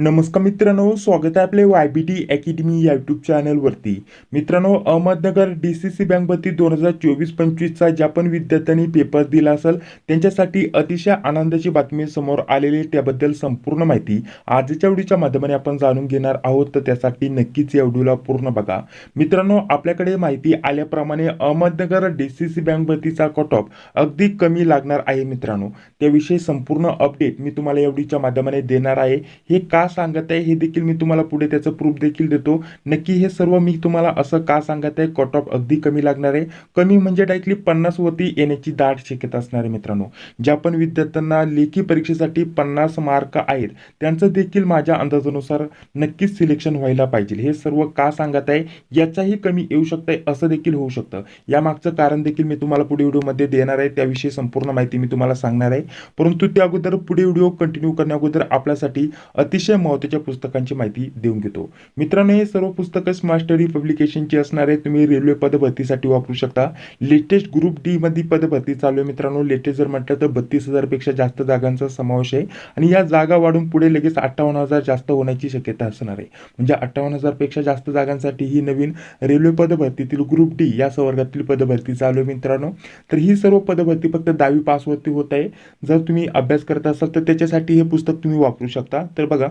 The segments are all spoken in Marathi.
नमस्कार मित्रांनो स्वागत आहे आपले वाय बी टी अकॅडमी या यूट्यूब चॅनलवरती मित्रांनो अहमदनगर डी सी सी बँकवरती दोन हजार चोवीस पंचवीसचा ज्या पण विद्यार्थ्यांनी पेपर दिला असेल त्यांच्यासाठी अतिशय आनंदाची बातमी समोर आलेली त्याबद्दल संपूर्ण माहिती आजच्या व्हिडिओच्या माध्यमाने आपण जाणून घेणार आहोत. तर त्यासाठी नक्कीच या व्हिडिओला पूर्ण बघा. मित्रांनो आपल्याकडे माहिती आल्याप्रमाणे अहमदनगर डी सी सी बँकवरतीचा कट ऑफ अगदी कमी लागणार आहे मित्रांनो. त्याविषयी संपूर्ण अपडेट मी तुम्हाला या व्हिडिओच्या माध्यमाने देणार आहे. हे का सांगत आहे हे देखील मी तुम्हाला पुढे त्याचं प्रूफ देखील देतो. नक्की हे सर्व मी तुम्हाला असं का सांगत आहे कट ऑफ अगदी कमी लागणार आहे. कमी म्हणजे डायरेक्टली पन्नास वरती येण्याची दाट शक्यता असणार आहे मित्रांनो. ज्या पण विद्यार्थ्यांना लेखी परीक्षेसाठी पन्नास मार्क आहेत त्यांचं देखील माझ्या अंदाजानुसार नक्कीच सिलेक्शन व्हायला पाहिजे. हे सर्व का सांगत आहे याचाही कमी येऊ शकतंय असं देखील होऊ शकतं. यामागचं कारण देखील मी तुम्हाला पुढे व्हिडिओमध्ये देणार आहे त्याविषयी संपूर्ण माहिती मी तुम्हाला सांगणार आहे. परंतु त्या अगोदर पुढे व्हिडिओ कंटिन्यू करण्या अगोदर आपल्यासाठी अतिशय महत्त्वाच्या पुस्तकांची माहिती देऊन घेतो. मित्रांनो हे सर्व पुस्तकं स्मार्ट स्टडी पब्लिकेशनची असणार आहे तुम्ही रेल्वे पदभरतीसाठी वापरू शकता. लेटेस्ट ग्रुप डी मध्ये पदभरती चालू आहे मित्रांनो. लेटेस्ट जर म्हटलं तर बत्तीस हजारपेक्षा जास्त जागांचा समावेश आहे. आणि या जागा वाढून पुढे लगेच अठ्ठावन्न हजार जास्त होण्याची शक्यता असणार आहे. म्हणजे अठ्ठावन्न हजारपेक्षा जास्त जागांसाठी ही नवीन रेल्वे पदभरतीतील ग्रुप डी या संवर्गातील पदभरती चालू आहे मित्रांनो. तर ही सर्व पदभरती फक्त दहावी पासवरती होत आहे. जर तुम्ही अभ्यास करत असाल तर त्याच्यासाठी हे पुस्तक तुम्ही वापरू शकता. तर बघा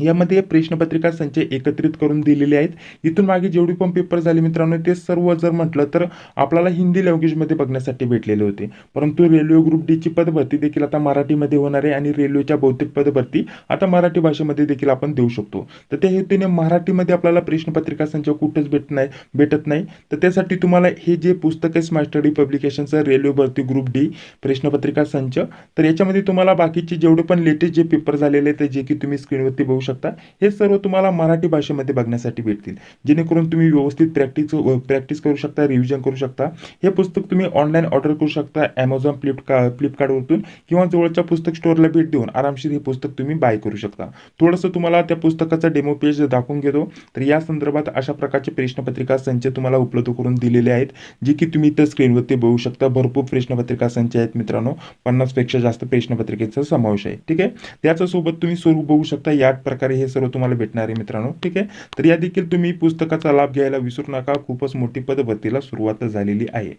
यामध्ये प्रश्नपत्रिका संच एकत्रित करून दिलेले आहेत. इथून मागे जेवढे पण पेपर झाले मित्रांनो ते सर्व जर म्हटलं तर आपल्याला हिंदी लँग्वेजमध्ये बघण्यासाठी भेटलेले होते. परंतु रेल्वे ग्रुप डीची पदभरती देखील आता मराठीमध्ये होणार आहे आणि रेल्वेच्या बहुतेक पदभरती आता मराठी भाषेमध्ये देखील आपण देऊ शकतो. तर त्या हेतूने मराठीमध्ये आपल्याला प्रश्नपत्रिका संच कुठंच भेट नाही भेटत नाही. तर त्यासाठी तुम्हाला हे जे पुस्तक आहे स्मार्ट स्टडी पब्लिकेशनचं रेल्वे भरती ग्रुप डी प्रश्नपत्रिका संच तर याच्यामध्ये तुम्हाला बाकीचे जेवढे पण लेटेस्ट जे पेपर झालेले आहेत जे की तुम्ही स्क्रीनवरती बघू शकता. हे सर्व तुम्हाला मराठी भाषेमध्ये बघण्यासाठी भेटतील. जेणेकरून तुम्ही व्यवस्थित प्रॅक्टिस प्रॅक्टिस करू शकता रिव्हिजन करू शकता. हे पुस्तक तुम्ही ऑनलाईन ऑर्डर करू शकता ॲमेझॉन फ्लिपका फ्लिपकार्टवरतून किंवा जवळच्या पुस्तक स्टोअरला भेट देऊन आरामशीर हे पुस्तक तुम्ही बाय करू शकता. थोडंसं तुम्हाला त्या पुस्तकाचा डेमो पेज दाखवून घेतो. तर या संदर्भात अशा प्रकारचे प्रश्नपत्रिका संच तुम्हाला उपलब्ध करून दिलेले आहेत जे की तुम्ही इथं स्क्रीनवरती बघू शकता. भरपूर प्रश्नपत्रिका संच आहेत मित्रांनो. पन्नासपेक्षा जास्त प्रश्नपत्रिकेचा समावेश आहे. ठीक आहे? त्याच्यासोबत तुम्ही स्वरूप बघू शकता. या प्रकार हे सर्व तुम्हाला भेटणार आहे मित्रांनो. ठीक आहे? तर या देखील तुम्ही पुस्तकाचा लाभ घ्यायला विसरू नका. खूपच मोठी पदभरतीला सुरुवात झालेली आहे.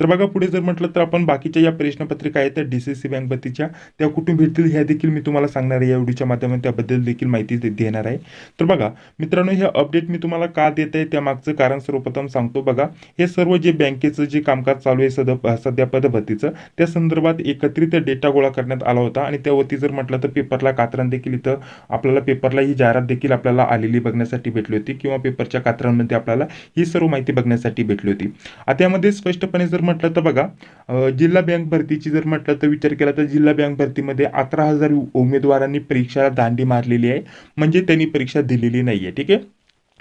तर बघा पुढे जर म्हटलं तर आपण बाकीच्या या प्रश्नपत्रिका आहेत त्या डी सी सी बँक भरतीच्या त्या कुठून भेटतील ह्या देखील मी तुम्हाला सांगणार आहे. या व्हिडिओच्या माध्यमातून त्याबद्दल देखील माहिती देणार आहे. तर बघा मित्रांनो हे अपडेट मी तुम्हाला का देत आहे त्या मागचं कारण सर्वप्रथम सांगतो बघा. हे सर्व जे बँकेचं जे कामकाज चालू आहे सद सध्या पदभरतीचं त्या संदर्भात एकत्रित डेटा गोळा करण्यात आला होता. आणि त्यावरती जर म्हटलं तर पेपरला कात्रण देखील इथं आपल्याला पेपर पेपरला ही जाहिरात देखील आपल्याला आलेली बघण्यासाठी भेटली होती किंवा पेपरच्या कात्रांमध्ये आपल्याला ही सर्व माहिती बघण्यासाठी भेटली होती. आता यामध्ये स्पष्टपणे जर म्हटलं तर बघा जिल्हा बँक भरतीची जर म्हटलं तर विचार केला तर जिल्हा बँक भरतीमध्ये अकरा हजार उमेदवारांनी परीक्षा दांडी मारलेली आहे. म्हणजे त्यांनी परीक्षा दिलेली नाही आहे ठीक आहे?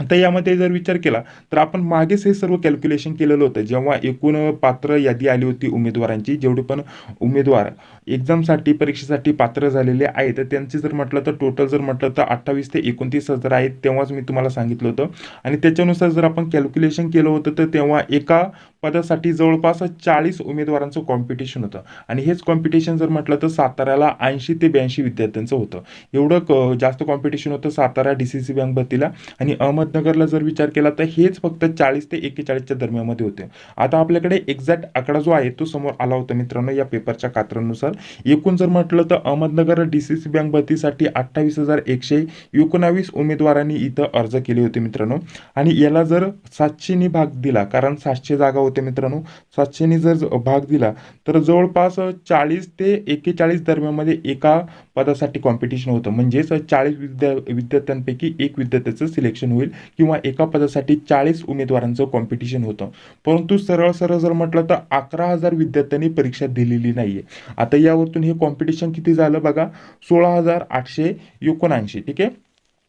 तर यामध्ये जर विचार केला तर आपण मागेच हे सर्व कॅल्क्युलेशन केलेलं होतं. जेव्हा एकूण पात्र यादी आली होती उमेदवारांची जेवढे पण उमेदवार एक्झामसाठी परीक्षेसाठी पात्र झालेले आहेत तर त्यांचे जर म्हटलं तर टोटल जर म्हटलं तर अठ्ठावीस ते एकोणतीस हजार आहेत तेव्हाच मी तुम्हाला सांगितलं होतं. आणि त्याच्यानुसार जर आपण कॅल्क्युलेशन केलं होतं तर तेव्हा एका पदासाठी जवळपास चाळीस उमेदवारांचं कॉम्पिटिशन होतं. आणि हेच कॉम्पिटिशन जर म्हटलं तर साताऱ्याला ऐंशी ते ब्याऐंशी विद्यार्थ्यांचं होतं. एवढं क- जास्त कॉम्पिटिशन होतं Satara D C C bank भरतीला. आणि अहमदनगरला जर विचार केला तर हेच फक्त चाळीस ते एक्केचाळीसच्या दरम्यानमध्ये होते. आता आपल्याकडे एक्झॅक्ट आकडा जो आहे तो समोर आला होता मित्रांनो या पेपरच्या कात्रानुसार. एकूण जर म्हटलं तर Ahmednagar D C C bank भरतीसाठी अठ्ठावीस हजार एकशे एकोणावीस उमेदवारांनी इथं अर्ज केले होते मित्रांनो. आणि याला जर सातशेनी भाग दिला कारण सातशे जागा होते मित्रांनो सातशेनी जर भाग दिला तर जवळपास चाळीस ते एक्केचाळीस दरम्यानमध्ये एका पदासाठी कॉम्पिटिशन होतं. म्हणजेच चाळीस विद्या विद्यार्थ्यांपैकी एक विद्यार्थ्याचं सिलेक्शन होईल. किंवा एका पदासाठी चाळीस उमेदवारांचं कॉम्पिटिशन होतं. परंतु सरळ सरळ जर म्हटलं तर अकरा हजार विद्यार्थ्यांनी परीक्षा दिलेली नाहीये. आता यावरतून हे कॉम्पिटिशन किती झालं बघा? सोळा हजार आठशे एकोणऐंशी ठीक आहे?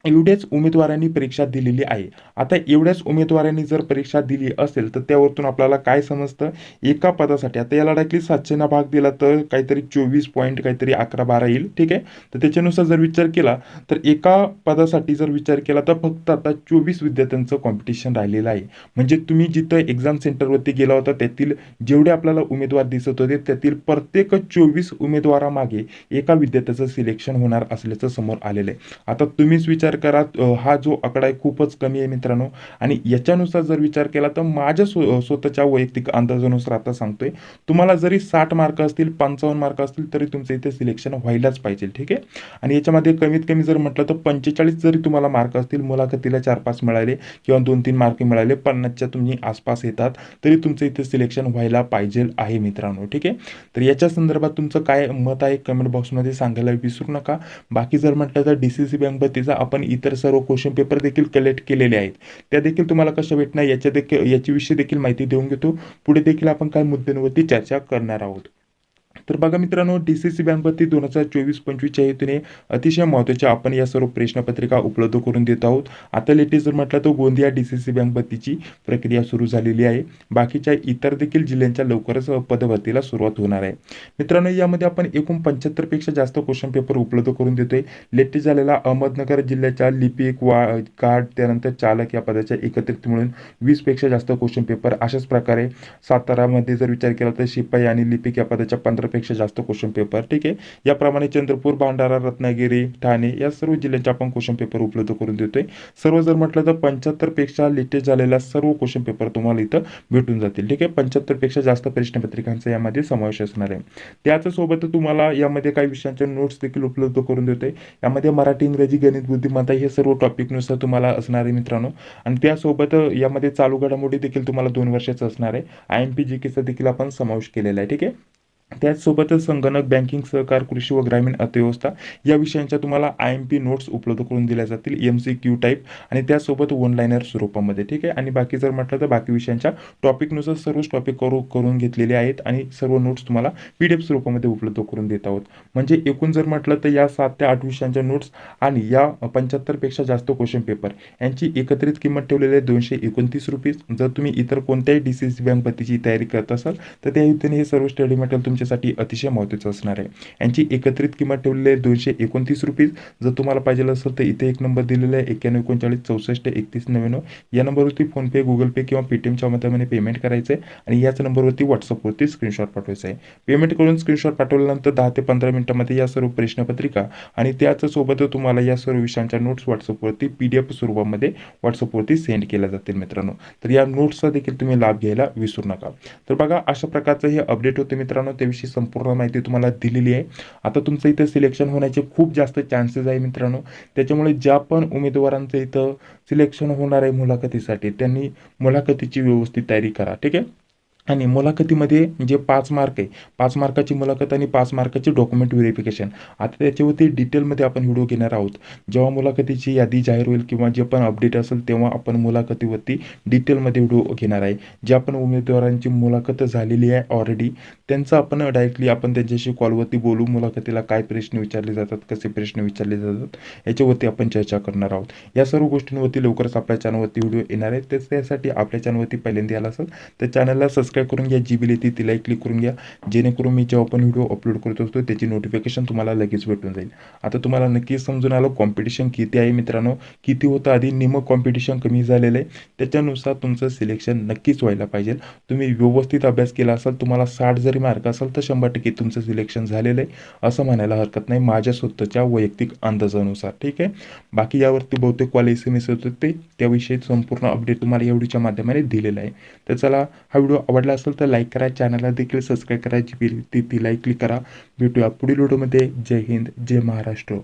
एवढ्याच उमेदवारांनी परीक्षा दिलेली आहे. आता एवढ्याच उमेदवारांनी जर परीक्षा दिली असेल तर त्यावरतून आपल्याला काय समजतं? एका पदासाठी आता याला डायरेक्टली सातशेना भाग दिला तर काहीतरी चोवीस पॉईंट काहीतरी अकरा बारा येईल ठीक आहे? तर त्याच्यानुसार जर विचार केला तर एका पदासाठी जर विचार केला तर फक्त आता चोवीस विद्यार्थ्यांचं कॉम्पिटिशन राहिलेलं आहे. म्हणजे तुम्ही जिथं एक्झाम सेंटरवरती गेला होता त्यातील जेवढे आपल्याला उमेदवार दिसत होते त्यातील प्रत्येक चोवीस उमेदवारामागे एका विद्यार्थ्याचं सिलेक्शन होणार असल्याचं समोर आलेलं आहे. आता तुम्हीच विचार करा हा जो आकडा आहे खूपच कमी आहे मित्रांनो. आणि याच्यानुसार जर विचार केला तर माझ्या स्व स्वतःच्या वैयक्तिक अंदाजानुसार आता सांगतोय तुम्हाला जरी साठ मार्क असतील पंचावन्न मार्क असतील तरी तुमचं इथे सिलेक्शन व्हायलाच पाहिजे ठीक आहे? आणि याच्यामध्ये कमीत कमी जर म्हटलं तर पंचेचाळीस जरी तुम्हाला मार्क असतील मुलाखतीला चार पाच मिळाले किंवा दोन तीन मार्क मिळाले पन्नासच्या तुम्ही आसपास येतात तरी तुमचं इथे सिलेक्शन व्हायला पाहिजे आहे मित्रांनो ठीक आहे? तर याच्या संदर्भात तुमचं काय मत आहे? कमेंट बॉक्समध्ये सांगायला विसरू नका. बाकी जर म्हटलं तर डी सी सी बँक बत्तीचा आपण इतर सर्व क्वेश्चन पेपर देखील कलेक्ट केलेले आहेत. त्या देखील तुम्हाला कशा भेटणार याच्या देखील याच्याविषयी देखील माहिती देऊन घेतो. पुढे देखील आपण काही मुद्द्यांवरती चर्चा करणार आहोत. तर बघा मित्रांनो डी सी सी बँक दोन हजार चोवीस पंचवीसच्या हेतूने अतिशय महत्त्वाच्या आपण या सर्व प्रश्नपत्रिका उपलब्ध करून देत आहोत. आता लेटेस्ट जर म्हटलं तर Gondia D C C bank प्रक्रिया सुरू झालेली आहे. बाकीच्या इतर देखील जिल्ह्यांच्या लवकरच पदभरतीला सुरुवात होणार आहे. मित्रांनो यामध्ये आपण एकूण पंच्याहत्तरपेक्षा जास्त क्वेश्चन पेपर उपलब्ध करून देतोय. लेटेस्ट झालेला अहमदनगर जिल्ह्याच्या लिपिक वा कार्ड त्यानंतर चालक या पदाच्या एकत्रित मिळून वीसपेक्षा जास्त क्वेश्चन पेपर अशाच प्रकारे सातारामध्ये जर विचार केला तर शिपाई आणि लिपिक या पदाच्या पंधरा पेक्षा जास्त क्वेश्चन पेपर ठीक आहे? याप्रमाणे चंद्रपूर भांडारा रत्नागिरी ठाणे या सर्व जिल्ह्यांचे आपण क्वेश्चन पेपर उपलब्ध करून देतोय. सर्व जर म्हटलं तर पंच्याहत्तरपेक्षा लेटेस्ट झालेल्या सर्व क्वेश्चन पेपर तुम्हाला इथं भेटून जातील ठीक आहे? पंच्याहत्तरपेक्षा जास्त प्रश्नपत्रिकांचा यामध्ये समावेश असणार आहे. त्याच तुम्हाला यामध्ये काही विषयांचे नोट्स देखील उपलब्ध करून देतोय. यामध्ये मराठी इंग्रजी गणित बुद्धिमत्ता हे सर्व टॉपिकनुसार तुम्हाला असणार आहे मित्रांनो. आणि त्यासोबत यामध्ये चालू घडामोडी देखील तुम्हाला दोन वर्षाचं असणार आहे. आय एम पी जी केचा देखील आपण समावेश केलेला आहे ठीक आहे? त्याचसोबतच संगणक बँकिंग सहकार कृषी व ग्रामीण अर्थव्यवस्था या विषयांच्या तुम्हाला आय एम पी नोट्स उपलब्ध करून दिल्या जातील. एम सी क्यू टाईप आणि त्यासोबत वन स्वरूपामध्ये. ठीक आहे? आणि बाकी जर म्हटलं तर बाकी विषयांच्या टॉपिकनुसार सर्वच टॉपिक करू करून घेतलेले आहेत आणि सर्व नोट्स तुम्हाला पी डी एफ स्वरूपामध्ये उपलब्ध करून देत आहोत. म्हणजे एकूण जर म्हटलं तर या सात ते आठ विषयांच्या नोट्स आणि या पंच्याहत्तरपेक्षा जास्त क्वेश्चन पेपर यांची एकत्रित किंमत ठेवलेली आहे दोनशे एकोणतीस रुपीज. जर तुम्ही इतर कोणत्याही डी सी सी बँक पतीची तयारी करत असाल तर त्या युतीने हे सर्व स्टडी मटेरियल तुमच्यासाठी अतिशय महत्त्वाचं असणार आहे. यांची एकत्रित किंमत ठेवलेली आहे दोनशे एकोणतीस रुपीज. जर तुम्हाला पाहिजे असेल तर इथे एक नंबर दिलेला आहे एक्क्याण्णव एकोणचाळीस चौसष्ट एकतीस नव्याण्णव. या नंबरवरती फोनपे गुगल पे किंवा पेटीएमच्या माध्यमाने पेमेंट करायचं आहे आणि याच नंबरवरती व्हॉट्सअपवरती स्क्रीनशॉट पाठवायचं आहे. पेमेंट करून स्क्रीनशॉट पाठवल्यानंतर दहा ते पंधरा मिनिटांमध्ये या सर्व प्रश्नपत्रिका आणि त्याच सोबत तुम्हाला या सर्व विषयांच्या नोट्स व्हॉट्सअपवरती पी डी एफ स्वरूपामध्ये व्हॉट्सअपवरती सेंड केल्या जातील मित्रांनो. तर या नोट्सचा देखील तुम्ही लाभ घ्यायला विसरू नका. तर बघा अशा प्रकारचं हे अपडेट होते मित्रांनो. ते त्याविषयी संपूर्ण माहिती तुम्हाला दिलेली आहे. आता तुमचं इथं सिलेक्शन होण्याचे खूप जास्त चान्सेस आहे मित्रांनो. त्याच्यामुळे ज्या पण उमेदवारांचं इथं सिलेक्शन होणार आहे मुलाखतीसाठी त्यांनी मुलाखतीची व्यवस्थित तयारी करा ठीक आहे? आणि मुलाखतीमध्ये जे पाच मार्क आहे पाच मार्काची मुलाखत आणि पाच मार्काचे डॉक्युमेंट व्हेरिफिकेशन आता त्याच्यावरती डिटेलमध्ये आपण व्हिडिओ घेणार आहोत. जेव्हा मुलाखतीची यादी जाहीर होईल किंवा जे पण अपडेट असेल तेव्हा आपण मुलाखतीवरती डिटेलमध्ये व्हिडिओ घेणार आहे. ज्या पण उमेदवारांची मुलाखत झालेली आहे ऑलरेडी त्यांचं आपण डायरेक्टली आपण त्यांच्याशी कॉलवरती बोलू मुलाखतीला काय प्रश्न विचारले जातात कसे प्रश्न विचारले जातात याच्यावरती आपण चर्चा करणार आहोत. या सर्व गोष्टींवरती लवकरच आपल्या चॅनलवरती व्हिडिओ येणार आहेत. तर त्यासाठी आपल्या चॅनलवरती पहिल्यांदा आला असेल तर चॅनलला सबस्क्राईब करून घ्या जी बिल येते तिलाही क्लिक करून घ्या. जेणेकरून मी जेव्हा आपण व्हिडिओ अपलोड करत असतो त्याची नोटिफिकेशन तुम्हाला लगेच भेटून जाईल. आता तुम्हाला नक्कीच समजून आलं कॉम्पिटिशन किती आहे मित्रांनो. किती होतं आधी निम कॉम्पिटिशन कमी झालेलं आहे. त्याच्यानुसार तुमचं सिलेक्शन नक्कीच व्हायला पाहिजे. तुम्ही व्यवस्थित अभ्यास केला असाल तुम्हाला साठ जर मार्क असेल तर शंभर टक्के तुमचं सिलेक्शन झालेलं आहे. असं म्हणायला हरकत नाही. माझ्या स्वतःच्या वैयक्तिक अंदाजानुसार ठीक आहे? बाकी यावरती बहुतेक कॉल एस एम एस होते ते. त्याविषयी संपूर्ण अपडेट तुम्हाला एवढीच्या माध्यमाने दिलेलं आहे. तर चला हा व्हिडिओ आवडला आवडला असेल तर लाईक करा. चॅनलला देखील सबस्क्राईब करायची ती ती लाईक क्लिक करा. भेटूया पुढील व्हिडिओमध्ये जय हिंद जय महाराष्ट्र.